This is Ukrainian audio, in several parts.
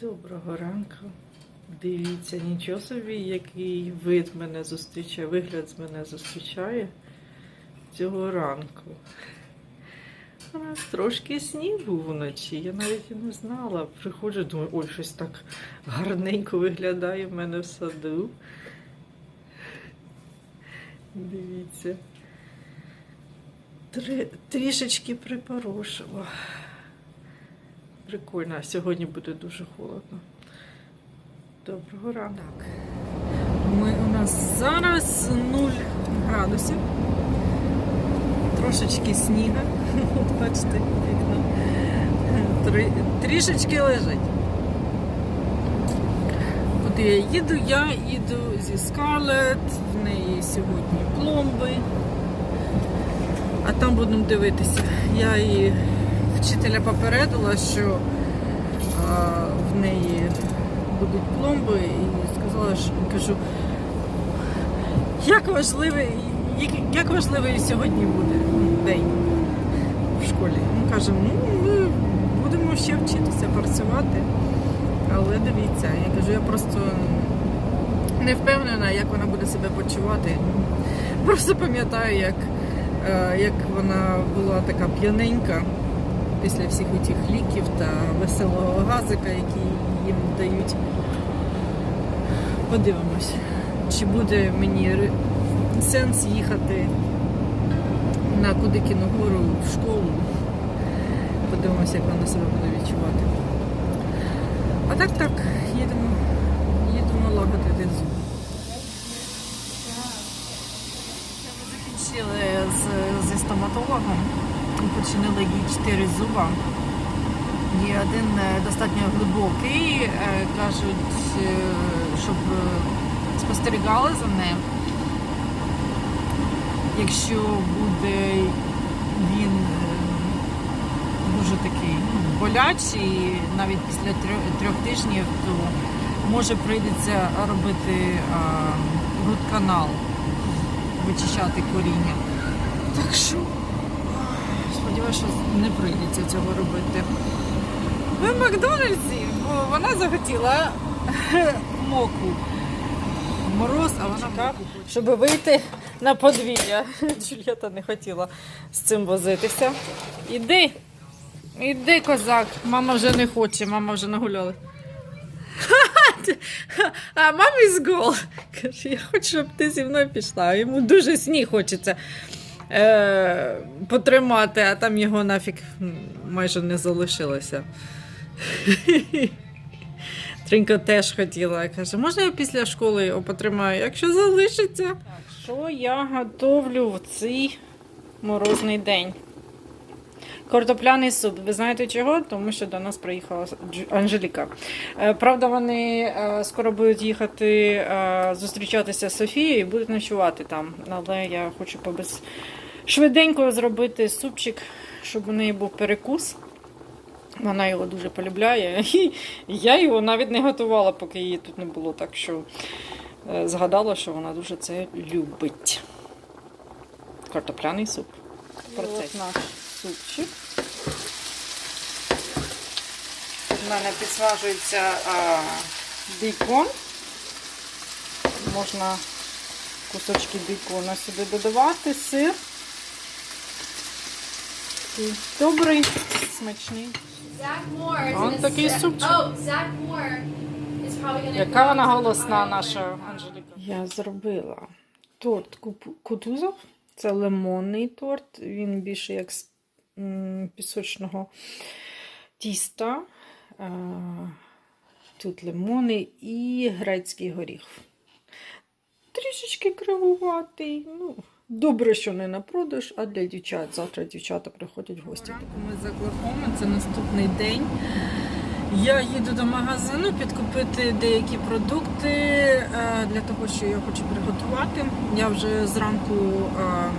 Доброго ранку. Дивіться, нічого собі, який вид мене зустрічає, вигляд з мене зустрічає цього ранку. У нас трошки сніг був вночі, я навіть і не знала. Приходжу, думаю, ой, щось так гарненько виглядає в мене в саду. Дивіться. Трішечки припорошило. Прикольно, а сьогодні буде дуже холодно. Доброго ранку. Так. Ми, у нас зараз 0 градусів. Трошечки сніга. От бачите, вікно. Трішечки лежить. Куди я їду? Я їду зі Скарлет, в неї сьогодні пломби. А там будемо дивитися. Я її вчителя попередила, що в неї будуть пломби, і сказала, що кажу, як важливий, як важливий сьогодні буде день в школі. Він каже, ну ми будемо ще вчитися працювати. Але дивіться, я кажу, я просто не впевнена, як вона буде себе почувати. Просто пам'ятаю, як, е, як вона була така п'яненька після всіх тих ліків та веселого газика, який їм дають. Подивимось, чи буде мені сенс їхати на Кудикіну гору в школу. Подивимося, як вона себе буде відчувати. А так так, їдемо, їдемо лагодити зуби. Ми закінчили з, зі стоматологом, починили їй 4 зуба. Є один е, достатньо глибокий, е, кажуть, е, щоб спостерігали за ним. Якщо буде він дуже такий ну, болячий, навіть після трьох, тижнів, то може прийдеться робити грудканал, вичищати коріння. Так що сподіваюся, що не прийдеться цього робити. Ми в Макдональдсі, бо вона захотіла моку. Мороз, а вона хоче. Щоб вийти на подвір'я. Джульєта не хотіла з цим возитися. Іди, іди, козак. Мама вже не хоче, мама вже нагуляла. А мамі з гол. Каже, я хочу, щоб ти зі мною пішла. Йому дуже сніг хочеться е, потримати, а там його нафіг майже не залишилося. Тринка теж хотіла. Каже, можна я після школи його потримаю, якщо залишиться. Так, що я готовлю в цей морозний день? Картопляний суп. Ви знаєте чого? Тому що до нас приїхала Анжеліка. Е, Правда, вони е, скоро будуть їхати е, зустрічатися з Софією і будуть ночувати там. Але я хочу побез... швиденько зробити супчик, щоб у неї був перекус. Вона його дуже полюбляє. І я його навіть не готувала, поки її тут не було. Так що згадала, що вона дуже це любить. Картопляний суп. Процес. Супчик. У мене підсмажується а, бікон. Можна кусочки бікона сюди додавати, сир. І добрий, смачний. Он такий супчик. Oh, Яка вона голосна, наша Анжеліка. Я зробила торт кутузов. Це лимонний торт. Він більше як з м, пісочного тіста. Тут лимони і грецький горіх. Трішечки кривуватий. Ну, добре, що не на продаж, а для дівчат. Завтра дівчата приходять в гості. Ми за Клахома, це наступний день. Я їду до магазину підкупити деякі продукти е, для того, що я хочу приготувати. Я вже зранку е,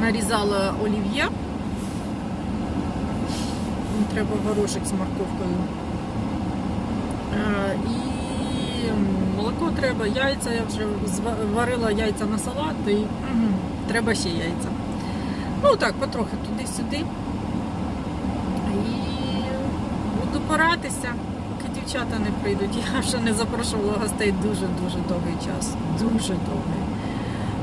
нарізала олів'є. Треба горошок з морковкою. Е, І молоко треба, яйця. Я вже зва- варила яйця на салат і треба ще яйця. Ну так, потрохи туди-сюди. І буду поратися. дівчата не прийдуть. Я ще не запрошувала гостей дуже-дуже довгий час. Дуже довгий.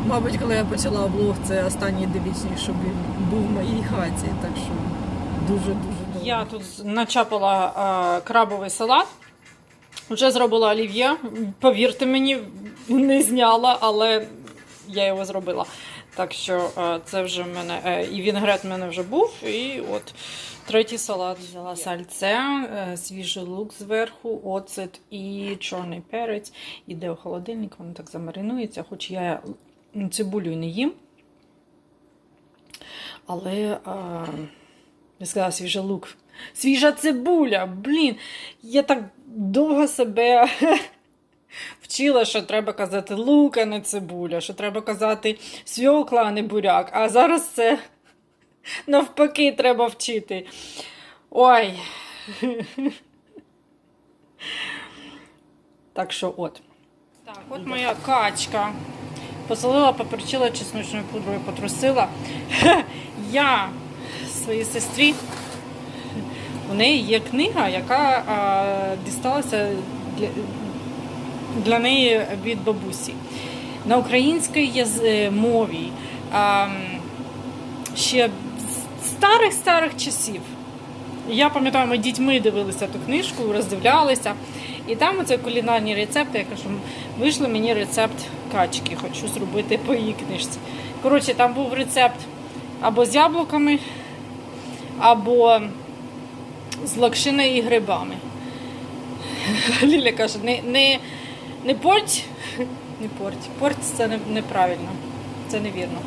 Мабуть, коли я почала влог, це останній девічник, щоб він був в моїй хаті. Так що дуже-дуже довго. Я тут начапала е, крабовий салат. Вже зробила олів'є. Повірте мені, не зняла, але я його зробила. Так що е, це вже в мене е, і вінегрет в мене вже був. І от третій салат взяла сальце, е, свіжий лук зверху, оцет і чорний перець. Іде у холодильник, воно так замаринується, хоч я цибулю не їм. Але е, я сказала свіжий лук. Свіжа цибуля, блін. Я так довго себе вчила, що треба казати лук, а не цибуля, що треба казати свьокла, а не буряк. А зараз це навпаки треба вчити. Ой. Так що от. Так, от моя качка. Посолила, поперчила чесночною пудрою, потрусила. Я своїй сестрі. У неї є книга, яка а, дісталася для, для неї від бабусі. На українській е, мові а, ще старих-старих часів. Я пам'ятаю, ми дітьми дивилися ту книжку, роздивлялися. І там оце кулінарні рецепти. Я кажу, вийшли мені рецепт качки, хочу зробити по її книжці. Коротше, там був рецепт або з яблуками, або з локшиною і грибами. Ліля каже, не, не, не порть, не порть. Порть це не- неправильно, це невірно.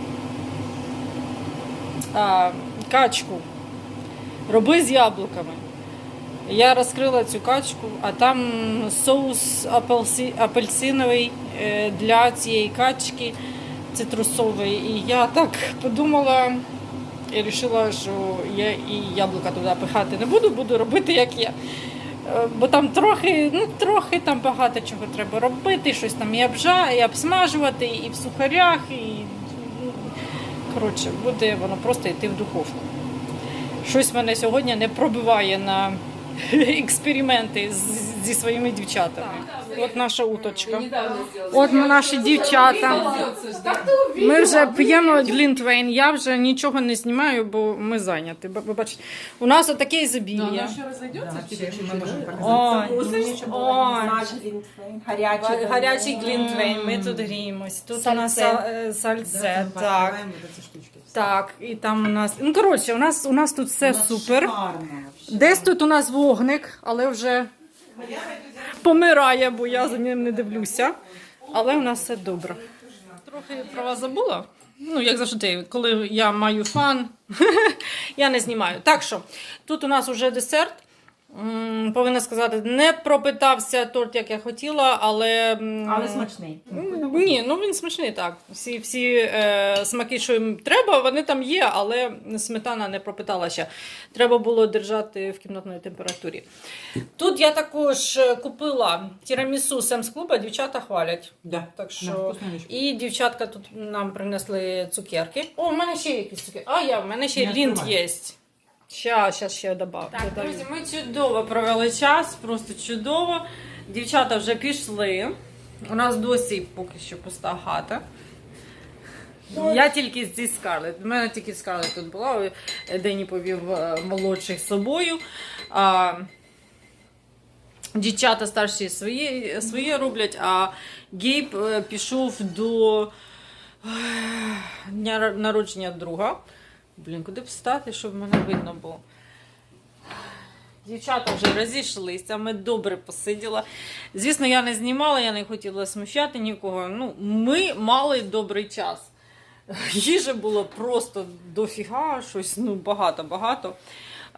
А, качку роби з яблуками. Я розкрила цю качку, а там соус апельсиновий е, для цієї качки цитрусовий. І я так подумала і вирішила, що я і яблука туди пихати не буду, буду робити як я. Е, Бо там трохи, ну трохи там багато чого треба робити, щось там і обжа, і обсмажувати, і в сухарях, і ну, коротше, буде воно просто йти в духовку. Щось мене сьогодні не пробиває на експерименти з- зі своїми дівчатами. От наша уточка. От ми наші дівчата. Ми вже п'ємо глінтвейн. Я вже нічого не знімаю, бо ми зайняті. Бо- Бачите, у нас отаке ізобілля. Ой, ой. Гарячий. Гарячий глінтвейн, ми тут гріємось. Тут у нас е, сальце, так. Так, і там у нас. Ну, коротше, у нас у нас тут все супер. Десь тут у нас вогник, але вже помирає, бо я за ним не дивлюся. Але у нас все добре. Трохи про вас забула. Ну, як завжди, коли я маю фан, я не знімаю. Так що, тут у нас вже десерт. Повинна сказати, не пропитався торт, як я хотіла, але. Але смачний. М, Ні, ну він смачний так. Всі, всі е, смаки, що їм треба, вони там є, але сметана не пропитала ще. Треба було держати в кімнатної температурі. Тут я також е, купила тірамісу Семс клуба, дівчата хвалять. Да. Так що і дівчатка тут нам принесли цукерки. О, в мене ще якісь цукерки. А я, в мене ще лінт є. Щас, щас ще добав. Так, друзі, ми чудово провели час, просто чудово. Дівчата вже пішли. У нас досі поки що пуста хата. Я тільки зі Скарлет. У мене тільки Скарлет тут була. Дені повів е, молодших з собою. А, дівчата старші свої, свої роблять, а Гейб е, пішов до е, дня народження друга. Блін, куди б встати, щоб мене видно було. Дівчата вже розійшлися, ми добре посиділи. Звісно, я не знімала, я не хотіла смущати нікого. Ну, ми мали добрий час. Їжі було просто дофіга, щось ну, багато-багато.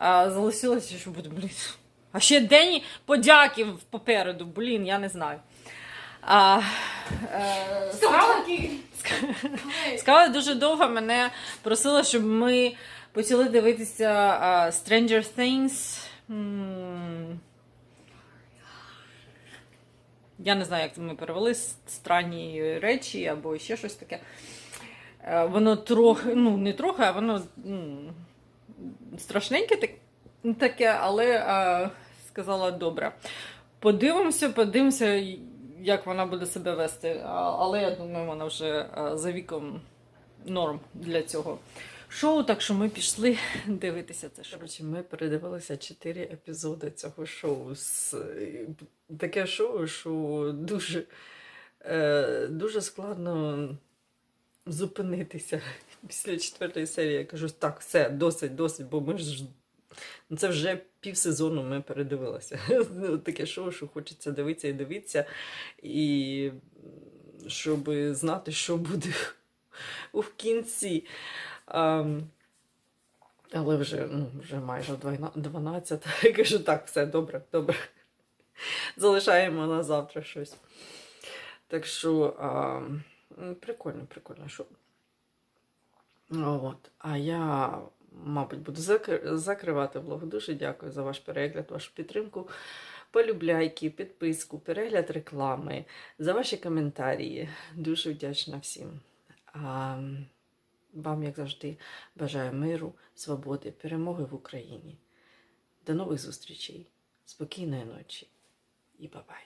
Залишилося, що буде, блін. А ще день подяків попереду, блін, я не знаю. А, е, Скарлет- Скарлет дуже довго мене просила, щоб ми почали дивитися Stranger Things. Я не знаю, як ми перевели странні речі або ще щось таке. Е, Воно трохи, ну не трохи, а воно страшненьке таке, але е, сказала добре. Подивимося, подивимося, як вона буде себе вести. Але я думаю, вона вже за віком норм для цього шоу. Так що ми пішли дивитися це шоу. Коротше, ми передивилися чотири епізоди цього шоу. Таке шоу, що дуже, е, дуже складно зупинитися після четвертої серії. Я кажу, так, все, досить, досить, бо ми ж. ну, Це вже півсезону ми передивилися. Таке шоу, що хочеться дивитися і дивитися, і щоб знати, що буде у кінці. Ам, але вже, ну, вже майже 12. Я кажу, так, все, добре, добре. Залишаємо на завтра щось. Так що а, прикольно, прикольно, що. От. А я, мабуть, буду закривати влог. Дуже дякую за ваш перегляд, вашу підтримку. Полюбляйки, підписку, перегляд реклами, за ваші коментарі. Дуже вдячна всім. А, вам, як завжди, бажаю миру, свободи, перемоги в Україні. До нових зустрічей, спокійної ночі і бабай!